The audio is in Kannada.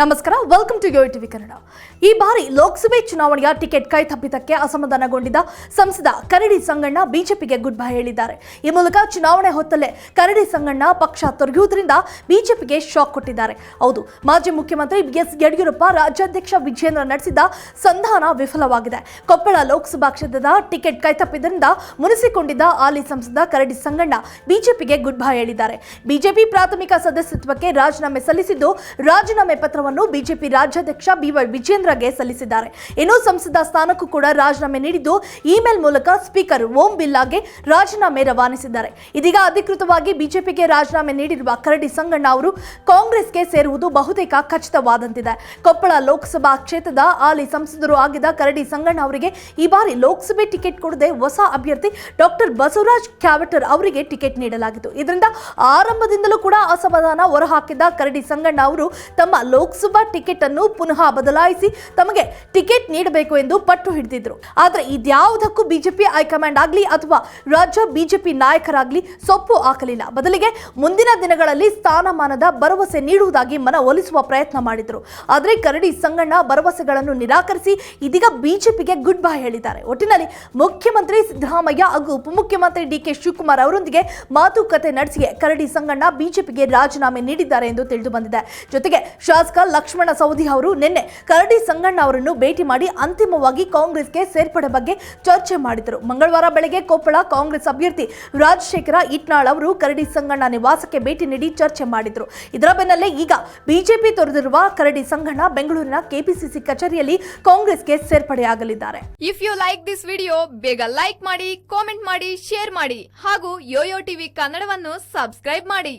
ನಮಸ್ಕಾರ welcome to yo TV Kannada ಈ ಬಾರಿ ಲೋಕಸಭೆ ಚುನಾವಣೆಯ ಟಿಕೆಟ್ ಕೈ ತಪ್ಪಿದ್ದಕ್ಕೆ ಅಸಮಾಧಾನಗೊಂಡಿದ್ದ ಸಂಸದ ಕರಡಿ ಸಂಗಣ್ಣ ಬಿಜೆಪಿಗೆ ಗುಡ್ ಬೈ ಹೇಳಿದ್ದಾರೆ. ಈ ಮೂಲಕ ಚುನಾವಣೆ ಹೊತ್ತಲ್ಲೇ ಕರಡಿ ಸಂಗಣ್ಣ ಪಕ್ಷ ತೊರೆಯುವುದರಿಂದ ಬಿಜೆಪಿಗೆ ಶಾಕ್ ಕೊಟ್ಟಿದ್ದಾರೆ. ಹೌದು, ಮಾಜಿ ಮುಖ್ಯಮಂತ್ರಿ ಬಿಎಸ್ ಯಡಿಯೂರಪ್ಪ ರಾಜ್ಯಾಧ್ಯಕ್ಷ ವಿಜೇಂದ್ರ ನಡೆಸಿದ್ದ ಸಂಧಾನ ವಿಫಲವಾಗಿದೆ. ಕೊಪ್ಪಳ ಲೋಕಸಭಾ ಕ್ಷೇತ್ರದ ಟಿಕೆಟ್ ಕೈ ತಪ್ಪಿದ್ದರಿಂದ ಮುನಿಸಿಕೊಂಡಿದ್ದ ಹಾಲಿ ಸಂಸದ ಕರಡಿ ಸಂಗಣ್ಣ ಬಿಜೆಪಿಗೆ ಗುಡ್ ಬೈ ಹೇಳಿದ್ದಾರೆ. ಬಿಜೆಪಿ ಪ್ರಾಥಮಿಕ ಸದಸ್ಯತ್ವಕ್ಕೆ ರಾಜೀನಾಮೆ ಸಲ್ಲಿಸಿದ್ದು ರಾಜೀನಾಮೆ ಪತ್ರವನ್ನು ಬಿಜೆಪಿ ರಾಜ್ಯಾಧ್ಯಕ್ಷ ಬಿವೈ ವಿಜೇಂದ್ರಗೆ ಸಲ್ಲಿಸಿದ್ದಾರೆ. ಇನ್ನು ಸಂಸದ ಸ್ಥಾನಕ್ಕೂ ಕೂಡ ರಾಜೀನಾಮೆ ನೀಡಿದ್ದು ಇಮೇಲ್ ಮೂಲಕ ಸ್ಪೀಕರ್ ಓಂ ಬಿರ್ಲಾಗೆ ರಾಜೀನಾಮೆ ರವಾನಿಸಿದ್ದಾರೆ. ಇದೀಗ ಅಧಿಕೃತವಾಗಿ ಬಿಜೆಪಿಗೆ ರಾಜೀನಾಮೆ ನೀಡಿರುವ ಕರಡಿ ಸಂಗಣ್ಣ ಅವರು ಕಾಂಗ್ರೆಸ್ಗೆ ಸೇರುವುದು ಬಹುತೇಕ ಖಚಿತವಾದಂತಿದೆ. ಕೊಪ್ಪಳ ಲೋಕಸಭಾ ಕ್ಷೇತ್ರದ ಹಾಲಿ ಸಂಸದರು ಆಗಿದ್ದ ಕರಡಿ ಸಂಗಣ್ಣ ಅವರಿಗೆ ಈ ಬಾರಿ ಲೋಕಸಭೆ ಟಿಕೆಟ್ ಕೊಡದೆ ಹೊಸ ಅಭ್ಯರ್ಥಿ ಡಾಕ್ಟರ್ ಬಸವರಾಜ್ ಕ್ಯಾವಟರ್ ಅವರಿಗೆ ಟಿಕೆಟ್ ನೀಡಲಾಗಿತ್ತು. ಇದರಿಂದ ಆರಂಭದಿಂದಲೂ ಕೂಡ ಅಸಮಾಧಾನ ಹೊರಹಾಕಿದ್ದ ಕರಡಿ ಸಂಗಣ್ಣ ಅವರು ತಮ್ಮ ಲೋಕಸಭಾ ಟಿಕೆಟ್ ಅನ್ನು ಪುನಃ ಬದಲಾಯಿಸಿ ತಮಗೆ ಟಿಕೆಟ್ ನೀಡಬೇಕು ಎಂದು ಪಟ್ಟು ಹಿಡಿದಿದ್ರು. ಆದರೆ ಇದ್ಯಾವುದಕ್ಕೂ ಬಿಜೆಪಿ ಹೈಕಮಾಂಡ್ ಆಗಲಿ ಅಥವಾ ರಾಜ್ಯ ಬಿಜೆಪಿ ನಾಯಕರಾಗ್ಲಿ ಸೊಪ್ಪು ಹಾಕಲಿಲ್ಲ. ಬದಲಿಗೆ ಮುಂದಿನ ದಿನಗಳಲ್ಲಿ ಸ್ಥಾನಮಾನದ ಭರವಸೆ ನೀಡುವುದಾಗಿ ಮನವೊಲಿಸುವ ಪ್ರಯತ್ನ ಮಾಡಿದರು. ಆದರೆ ಕರಡಿ ಸಂಗಣ್ಣ ಭರವಸೆಗಳನ್ನು ನಿರಾಕರಿಸಿ ಇದೀಗ ಬಿಜೆಪಿಗೆ ಗುಡ್ ಬೈ ಹೇಳಿದ್ದಾರೆ. ಒಟ್ಟಿನಲ್ಲಿ ಮುಖ್ಯಮಂತ್ರಿ ಸಿದ್ದರಾಮಯ್ಯ ಹಾಗೂ ಉಪಮುಖ್ಯಮಂತ್ರಿ ಡಿ ಕೆ ಶಿವಕುಮಾರ್ ಅವರೊಂದಿಗೆ ಮಾತುಕತೆ ನಡೆಸಿ ಕರಡಿ ಸಂಗಣ್ಣ ಬಿಜೆಪಿಗೆ ರಾಜೀನಾಮೆ ನೀಡಿದ್ದಾರೆ ಎಂದು ತಿಳಿದು ಬಂದಿದೆ. ಜೊತೆಗೆ ಶಾಸಕ ಲಕ್ಷ್ಮಣ ಸವದಿ ಅವರು ನಿನ್ನೆ ಕರಡಿ ಸಂಗಣ್ಣ ಅವರನ್ನು ಭೇಟಿ ಮಾಡಿ ಅಂತಿಮವಾಗಿ ಕಾಂಗ್ರೆಸ್ಗೆ ಸೇರ್ಪಡೆ ಬಗ್ಗೆ ಚರ್ಚೆ ಮಾಡಿದರು. ಮಂಗಳವಾರ ಬೆಳಗ್ಗೆ ಕೊಪ್ಪಳ ಕಾಂಗ್ರೆಸ್ ಅಭ್ಯರ್ಥಿ ರಾಜಶೇಖರ ಇಟ್ನಾಳ್ ಅವರು ಕರಡಿ ಸಂಗಣ್ಣ ನಿವಾಸಕ್ಕೆ ಭೇಟಿ ನೀಡಿ ಚರ್ಚೆ ಮಾಡಿದರು. ಇದರ ಬೆನ್ನಲ್ಲೇ ಈಗ ಬಿಜೆಪಿ ತೊರೆದಿರುವ ಕರಡಿ ಸಂಗಣ್ಣ ಬೆಂಗಳೂರಿನ ಕೆಪಿಸಿಸಿ ಕಚೇರಿಯಲ್ಲಿ ಕಾಂಗ್ರೆಸ್ಗೆ ಸೇರ್ಪಡೆಯಾಗಲಿದ್ದಾರೆ. If you like this video ಬೇಗ ಲೈಕ್ ಮಾಡಿ ಕಾಮೆಂಟ್ ಮಾಡಿ ಶೇರ್ ಮಾಡಿ ಹಾಗೂ ಯೋಯೋ ಟಿವಿ ಕನ್ನಡವನ್ನು ಸಬ್ಸ್ಕ್ರೈಬ್ ಮಾಡಿ.